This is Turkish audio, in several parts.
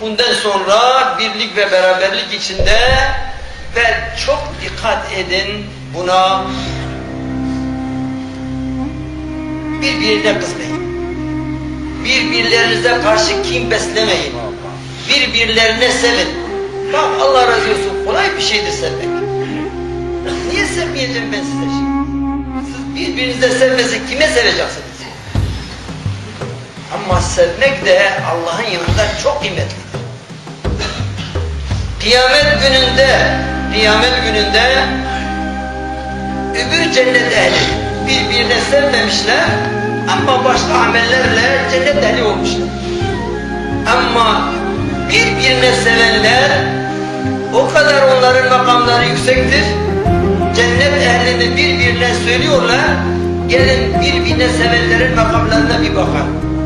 Bundan sonra birlik ve beraberlik içinde ve çok dikkat edin buna birbirine kızmayın. Birbirlerinize karşı kim beslemeyin. Birbirlerine sevin. Bak Allah razı olsun kolay bir şeydir sevmek. Niye sevmeyeceğim ben size şimdi? Siz birbirinize sevmesi kime seveceksiniz? Ama sevmek de Allah'ın yanında çok kıymetlidir. Kıyamet gününde, kıyamet gününde öbür cennet ehli birbirine sevmemişler ama başka amellerle cennet ehli olmuşlar. Ama birbirine sevenler o kadar onların makamları yüksektir. Cennet ehlini birbirine söylüyorlar. Gelin birbirine sevenlerin makamlarına bir bakalım.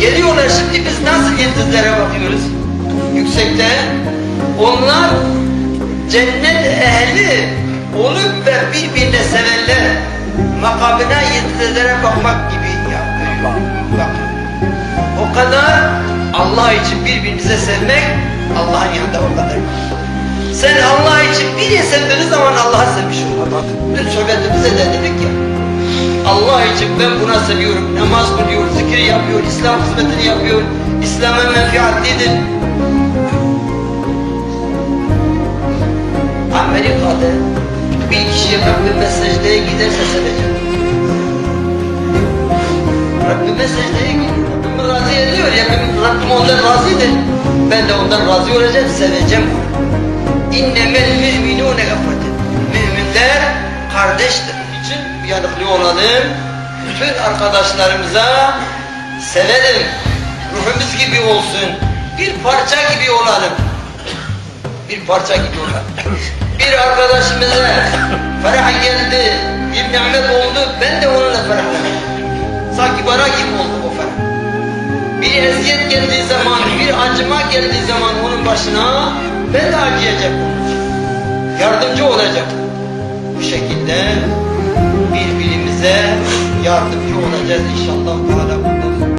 Geliyorlar şimdi biz nasıl yıldızlara bakıyoruz? Yüksekte. Onlar cennet ehli olup ve birbirine sevenler makamına yıldızlara bakmak gibi ya. Bak. O kadar Allah için birbirinize sevmek Allah'ın yanında o kadar. Sen Allah için biri sevdiğiniz zaman Allah'ı sevmiş olur. Dün sohbetimize de dedik. Allah için ben buna seviyorum. Namaz kılıyor, zikir yapıyor, İslam hizmetini yapıyor. İslam'a menfaatlidir. Amerika'da bir kişi Rabbime secdeye giderse seveceğim. Rabbime secdeye gidiyor. Rabbimi razı ediyor ya. Rabbim, Rabbim ondan razıdır. Ben de ondan razı olacağım, seveceğim onu. İnnemel müminûne gaffatin. Müminler kardeştir. İçin uyanıklı olalım. Bütün arkadaşlarımıza sevelim. Ruhumuz gibi olsun. Bir parça gibi olalım. Bir parça gibi olalım. Bir arkadaşımıza ferah geldi, bir nimet oldu, ben de onunla ferahlanayım. Sanki bana gibi oldu o ferah. Bir eziyet geldiği zaman, bir acıma geldiği zaman onun başına ben de acıyacak. Yardımcı olacak. Bu şekilde birbirimize yardımcı olacağız inşallah.